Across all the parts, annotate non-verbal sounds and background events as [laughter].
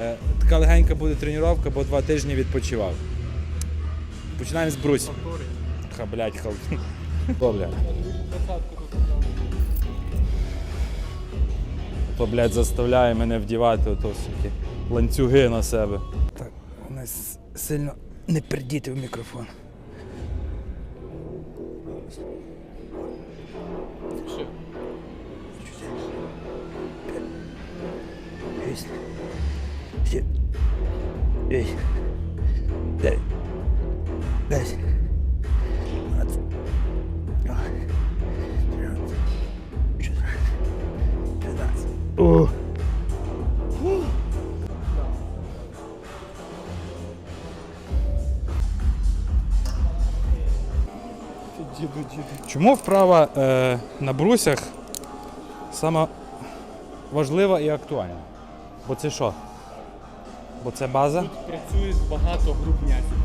Е, Така легенька буде тренування, бо два тижні відпочивав. Починаємо з брусів. Ха, блядь, хал. [laughs] Блядь. То, блядь, заставляє мене вдівати ото суки, ланцюги на себе. Так, у нас сильно не придіти в мікрофон. Шість. Сім. Вісім. Дев'ять. Десять. Дванадцять. Тринадцять. Чотирнадцять. П'ятнадцять. Чому вправа е, на брусях сама важлива і актуальна? Бо це що? Бо це база? Тут працює багато груп м'язів.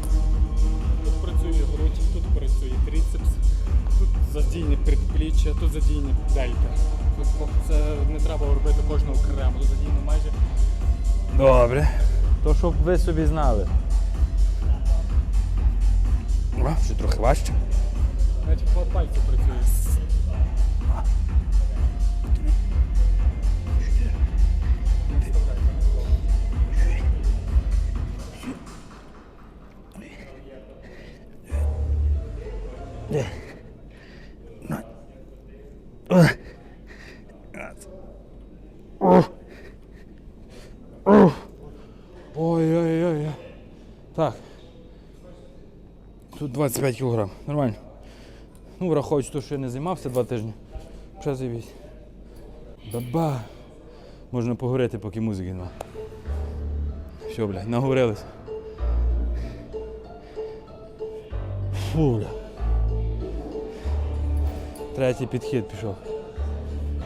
Тут працює грудь, тут працює трицепс, тут задійне предпліччя, тут задійне дельта. Тут Це не треба робити кожного окремо, тут задійне майже. Добре. То щоб ви собі знали. О, ще трохи важче. Навіть по пальцю працює. Ой-ой-ой. Так. Тут 25 кг. Нормально. Ну, враховуючи те, що я не займався два тижні. Ще заявіть. Баба. Можна поговорити, поки музики нема. Все, блядь, наговорились. Фу, бля. Третій підхід пішов.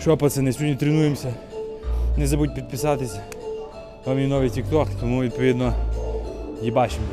Що, пацани, сьогодні тренуємося. Не забудь підписатися. Вам мій новий тікток, тому відповідно їбачимо.